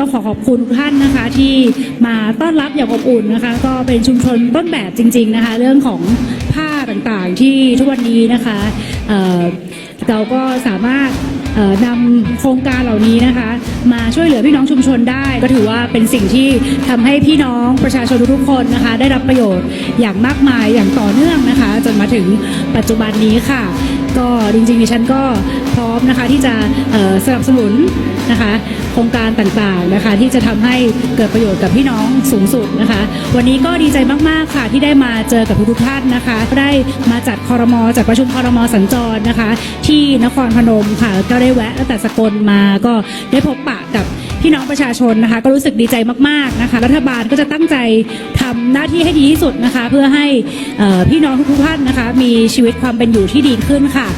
ต้องขอขอบคุณทุกท่านนะคะที่มาต้อนรับอย่างอบอุ่นนะคะ ก็เป็นชุมชนต้นแบบจริง ๆนะคะ เรื่องของผ้าต่างๆที่ทุกวันนี้นะคะเเราก็สามารถนำโครงการเหล่านี้นะคะ มาช่วยเหลือพี่น้องชุมชนได้ ก็ถือว่าเป็นสิ่งที่ทำให้พี่น้องประชาชนทุกคนนะคะ ได้รับประโยชน์อย่างมากมายอย่างต่อเนื่องนะคะ จนมาถึงปัจจุบันนี้ค่ะ ก็จริงๆดิฉันก็พร้อมนะคะที่จะสนับสนุนนะคะ โครงการต่างๆนะคะ ที่จะทำให้เกิดประโยชน์กับพี่น้องสูงสุดนะคะ วันนี้ก็ดีใจมากๆค่ะที่ได้มาเจอกับทุกท่านนะคะ ได้มาจัดคอรมอจัดประชุมคอรมอสัญจรนะคะ ที่นครพนมค่ะก็ได้แวะตั้งแต่สกลมาก็ได้พบปะกับพี่น้องประชาชนนะคะ ก็รู้สึกดีใจมากๆนะคะ รัฐบาลก็จะตั้งใจทำหน้าที่ให้ดีที่สุดนะคะ เพื่อให้พี่น้องทุกท่านนะคะ มีชีวิตความเป็นอยู่ที่ดีขึ้นค่ะ